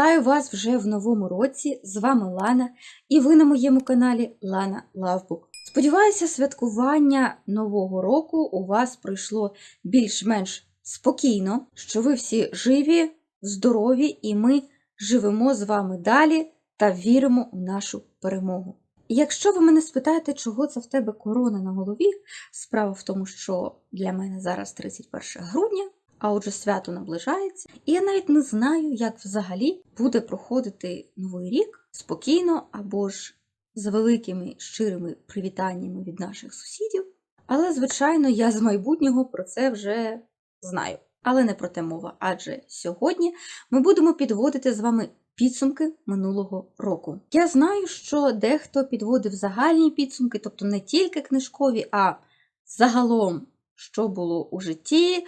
Вітаю вас вже в новому році. З вами Лана, і ви на моєму каналі Лана Лавбук. Сподіваюся, святкування нового року у вас пройшло більш-менш спокійно, що ви всі живі, здорові, і ми живемо з вами далі та віримо у нашу перемогу. Якщо ви мене спитаєте, чого це в тебе корона на голові, справа в тому, що для мене зараз 31 грудня, а отже, свято наближається, і я навіть не знаю, як взагалі буде проходити новий рік спокійно або ж з великими щирими привітаннями від наших сусідів. Але, звичайно, я з майбутнього про це вже знаю. Але не про те мова, адже сьогодні ми будемо підводити з вами підсумки минулого року. Я знаю, що дехто підводив загальні підсумки, тобто не тільки книжкові, а загалом, що було у житті,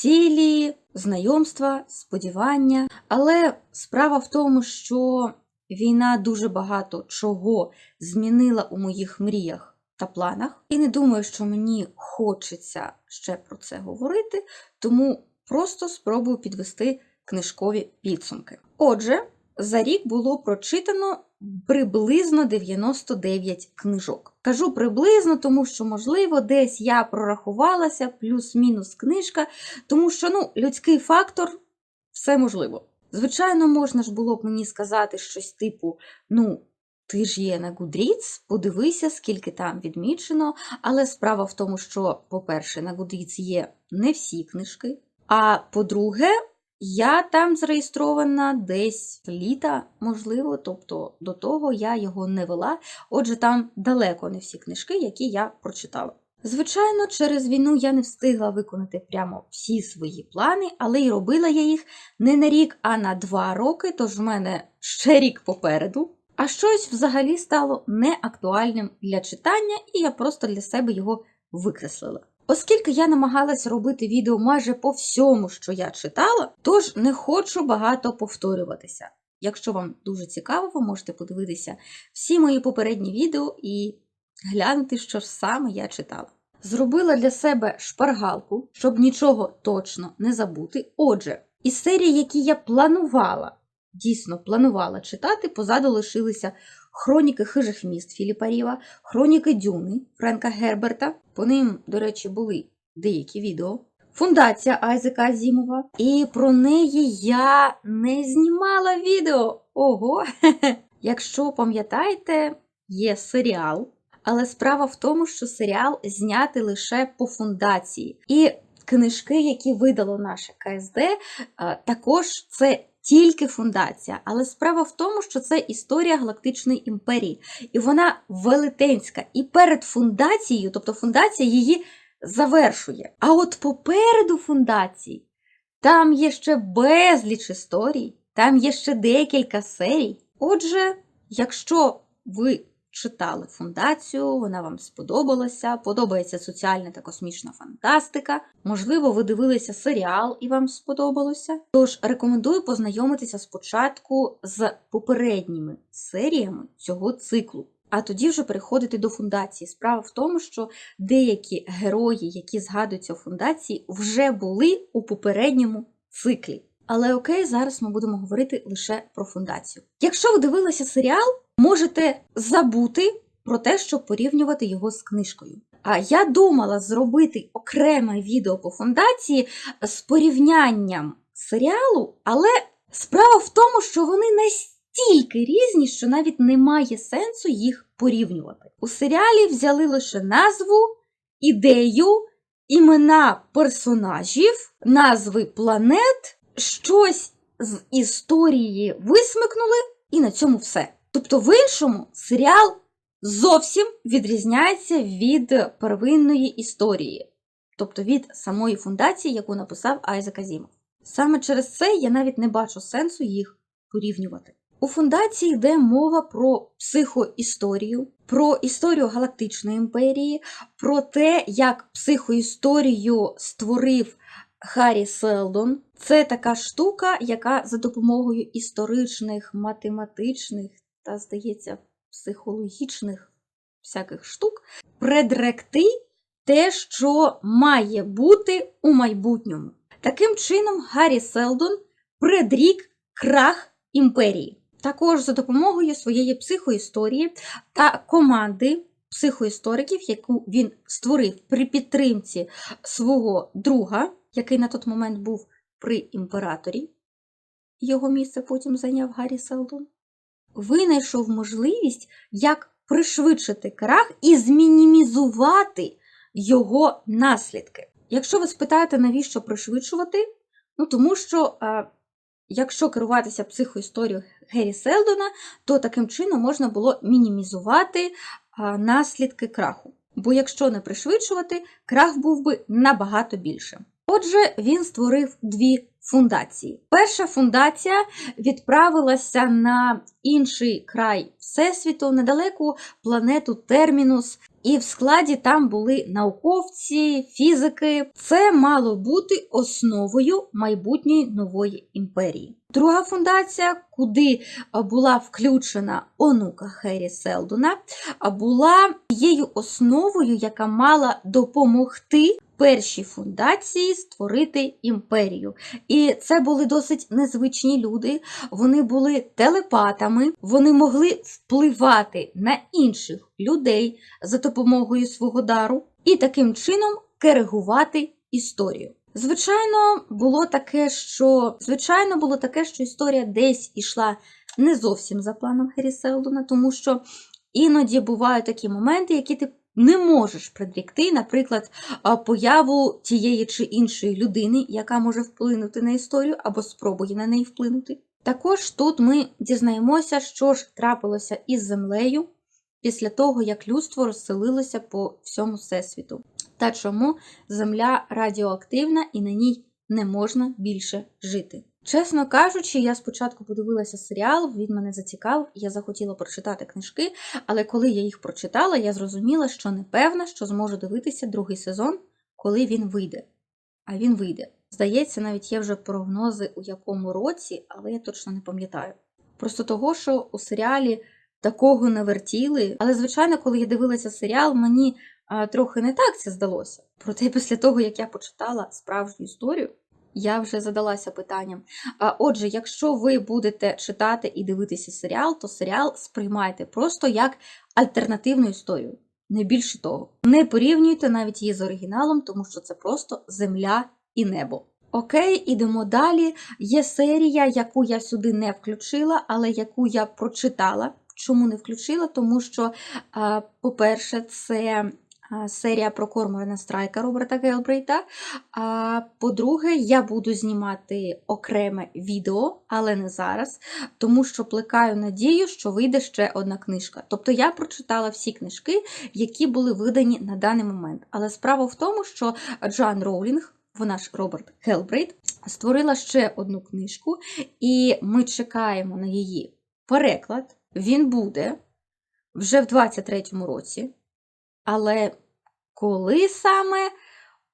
цілі, знайомства, сподівання. Але справа в тому, що війна дуже багато чого змінила у моїх мріях та планах. І не думаю, що мені хочеться ще про це говорити, тому просто спробую підвести книжкові підсумки. Отже, за рік було прочитано приблизно 99 книжок. Кажу приблизно, тому що, можливо, десь я прорахувалася, плюс-мінус книжка, тому що ну, людський фактор все можливо. Звичайно, можна ж було б мені сказати щось типу: ну, ти ж є на Goodreads, подивися, скільки там відмічено. Але справа в тому, що, по-перше, на Goodreads є не всі книжки. А по-друге, я там зареєстрована десь літа, можливо, тобто до того я його не вела. Отже, там далеко не всі книжки, які я прочитала. Звичайно, через війну я не встигла виконати прямо всі свої плани, але й робила я їх не на рік, а на два роки, тож в мене ще рік попереду. А щось взагалі стало неактуальним для читання, і я просто для себе його викреслила. Оскільки я намагалась робити відео майже по всьому, що я читала, тож не хочу багато повторюватися. Якщо вам дуже цікаво, ви можете подивитися всі мої попередні відео і глянути, що саме я читала. Зробила для себе шпаргалку, щоб нічого точно не забути. Отже, із серії, які я планувала, дійсно планувала читати, позаду лишилися Хроніки хижих міст Філіпа Ріва, Хроніки Дюни Френка Герберта. По ним, до речі, були деякі відео. Фундація Айзека Азімова. І про неї я не знімала відео. Ого! Якщо пам'ятаєте, є серіал. Але справа в тому, що серіал знятий лише по фундації. І книжки, які видало наше КСД, також це тільки фундація. Але справа в тому, що це історія Галактичної імперії. І вона велетенська. І перед фундацією, тобто фундація її завершує. А от попереду фундації там є ще безліч історій, там є ще декілька серій. Отже, якщо ви читали фундацію, вона вам сподобалася, подобається соціальна та космічна фантастика. Можливо, ви дивилися серіал і вам сподобалося. Тож рекомендую познайомитися спочатку з попередніми серіями цього циклу. А тоді вже переходити до фундації. Справа в тому, що деякі герої, які згадуються у фундації, вже були у попередньому циклі. Але окей, зараз ми будемо говорити лише про фундацію. Якщо ви дивилися серіал, можете забути про те, щоб порівнювати його з книжкою. А я думала зробити окреме відео по фундації з порівнянням серіалу, але справа в тому, що вони настільки різні, що навіть немає сенсу їх порівнювати. У серіалі взяли лише назву, ідею, імена персонажів, назви планет, щось з історії висмикнули, і на цьому все. Тобто, в іншому серіал зовсім відрізняється від первинної історії, тобто від самої фундації, яку написав Айзек Азімов. Саме через це я навіть не бачу сенсу їх порівнювати. У фундації йде мова про психоісторію, про історію Галактичної імперії, про те, як психоісторію створив Харрі Селдон. Це така штука, яка за допомогою історичних, математичних та, здається, психологічних всяких штук предректи те, що має бути у майбутньому. Таким чином, Гаррі Селдон предрік крах імперії. Також за допомогою своєї психоісторії та команди психоісториків, яку він створив при підтримці свого друга, який на той момент був при імператорі, його місце потім зайняв Гаррі Селдон, винайшов можливість, як пришвидшити крах і змінімізувати його наслідки. Якщо ви спитаєте, навіщо пришвидшувати, ну тому що. е, Якщо керуватися психоісторією Гері Селдона, то таким чином можна було мінімізувати а, наслідки краху. Бо якщо не пришвидшувати, крах був би набагато більше. Отже, він створив дві фундації. Перша фундація відправилася на інший край Всесвіту, недалеку планету Термінус. І в складі там були науковці, фізики. Це мало бути основою майбутньої нової імперії. Друга фундація, куди була включена онука Хері Селдона, була тією основою, яка мала допомогти першій фундації створити імперію. Це були досить незвичні люди. Вони були телепатами, вони могли впливати на інших людей за допомогою свого дару і таким чином коригувати історію. Звичайно, було таке, що звичайно було таке, що історія десь ішла не зовсім за планом Гері Селдона, тому що іноді бувають такі моменти, які ти не можеш предрікти, наприклад, появу тієї чи іншої людини, яка може вплинути на історію або спробує на неї вплинути. Також тут ми дізнаємося, що ж трапилося із землею після того, як людство розселилося по всьому всесвіту, та чому земля радіоактивна і на ній не можна більше жити. Чесно кажучи, я спочатку подивилася серіал, він мене зацікавив, я захотіла прочитати книжки, але коли я їх прочитала, я зрозуміла, що не певна, що зможу дивитися другий сезон, коли він вийде. А він вийде. Здається, навіть є вже прогнози, у якому році, але я точно не пам'ятаю. Просто того, що у серіалі такого не вертіли. Але, звичайно, коли я дивилася серіал, мені а, трохи не так це здалося. Проте, після того, як я почитала справжню історію, я вже задалася питанням. А, Отже, якщо ви будете читати і дивитися серіал, то серіал сприймайте просто як альтернативну історію. Не більше того. Не порівнюйте навіть її з оригіналом, тому що це просто земля і небо. Окей, ідемо далі. Є серія, яку я сюди не включила, але яку я прочитала. Чому не включила? Тому що, по-перше, це серія про Корморана Страйка Роберта Гелбрейта. А по-друге, я буду знімати окреме відео, але не зараз, тому що плекаю надію, що вийде ще одна книжка. Тобто я прочитала всі книжки, які були видані на даний момент. Але справа в тому, що Джоан Роулінг, вона ж Роберт Гелбрейт, створила ще одну книжку, і ми чекаємо на її переклад. Він буде вже в 23-му році. Але коли саме,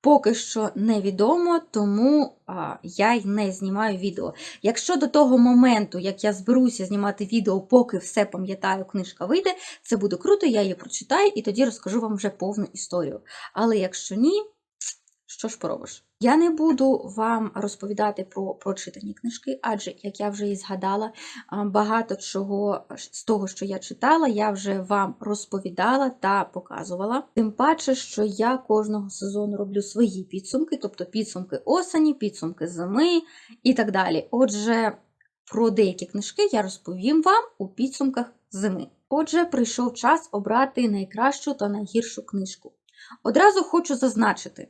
поки що невідомо, тому а, я й не знімаю відео. Якщо до того моменту, як я зберуся знімати відео, поки все пам'ятаю, книжка вийде, це буде круто, я її прочитаю і тоді розкажу вам вже повну історію. Але якщо ні, що ж поробиш? Я не буду вам розповідати про прочитані книжки, адже, як я вже і згадала, багато чого з того, що я читала, я вже вам розповідала та показувала. Тим паче, що я кожного сезону роблю свої підсумки, тобто підсумки осені, підсумки зими і так далі. Отже, про деякі книжки я розповім вам у підсумках зими. Отже, прийшов час обрати найкращу та найгіршу книжку. Одразу хочу зазначити.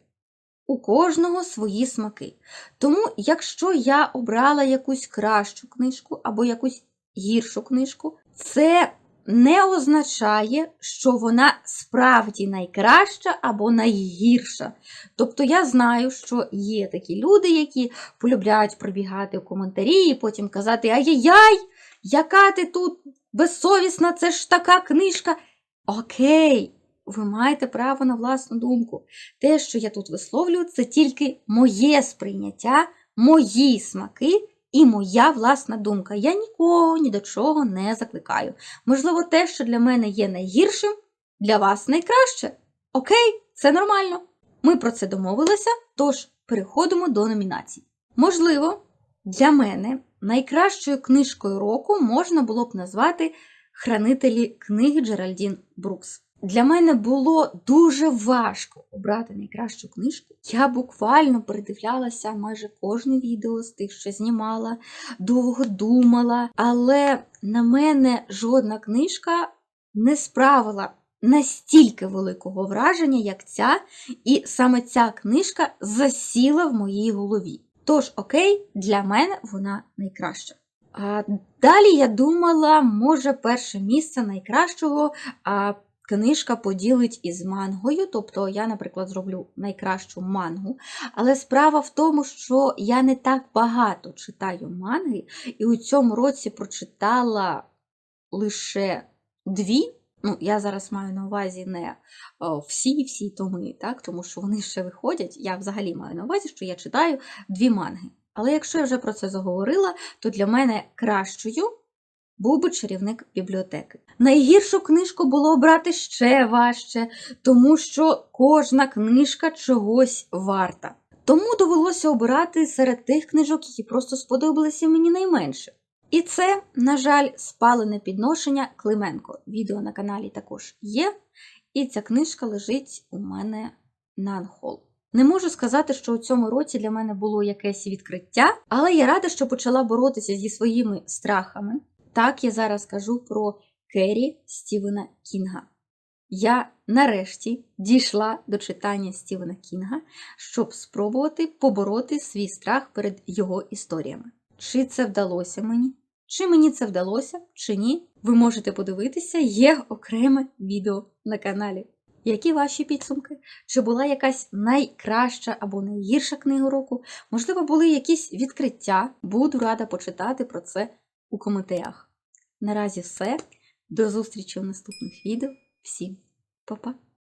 У кожного свої смаки. Тому, якщо я обрала якусь кращу книжку або якусь гіршу книжку, це не означає, що вона справді найкраща або найгірша. Тобто я знаю, що є такі люди, які полюбляють пробігати в коментарі і потім казати: Ай-яй-яй, яка ти тут безсовісна, це ж така книжка. Окей. Ви маєте право на власну думку. Те, що я тут висловлюю, це тільки моє сприйняття, мої смаки і моя власна думка. Я нікого ні до чого не закликаю. Можливо, те, що для мене є найгіршим, для вас найкраще. Окей, це нормально. Ми про це домовилися, тож переходимо до номінацій. Можливо, Для мене найкращою книжкою року можна було б назвати Хранителі книги Джеральдін Брукс. Для мене було дуже важко обрати найкращу книжку. Я буквально передивлялася майже кожне відео з тих, що знімала, довго думала, але на мене жодна книжка не справила настільки великого враження, як ця, і саме ця книжка засіла в моїй голові. Тож, окей, для мене вона найкраща. А далі я думала, може, перше місце найкращого а, книжка поділить із мангою. Тобто я, наприклад, зроблю найкращу мангу. Але справа в тому, що я не так багато читаю манги, і у цьому році прочитала лише дві. Ну, я зараз маю на увазі не всі всі томи, так, тому що вони ще виходять. Я взагалі маю на увазі, що я читаю дві манги. Але якщо я вже про це заговорила, то для мене кращою був би чарівник бібліотеки. Найгіршу книжку було обрати ще важче, тому що кожна книжка чогось варта. Тому довелося обирати серед тих книжок, які просто сподобалися мені найменше. І це, на жаль, спалене підношення Клименко. Відео на каналі також є. І ця книжка лежить у мене на анхол. Не можу сказати, що у цьому році для мене було якесь відкриття, але я рада, що почала боротися зі своїми страхами. Так, я зараз кажу про Керрі Стівена Кінга. Я нарешті дійшла до читання Стівена Кінга, щоб спробувати побороти свій страх перед його історіями. Чи це вдалося мені? Чи мені це вдалося, чи ні? Ви можете подивитися, є окреме відео на каналі. Які ваші підсумки? Чи була якась найкраща або найгірша книга року? Можливо, були якісь відкриття? Буду рада почитати про це у коментарях. Наразі все. До зустрічі в наступних відео. Всім па-па!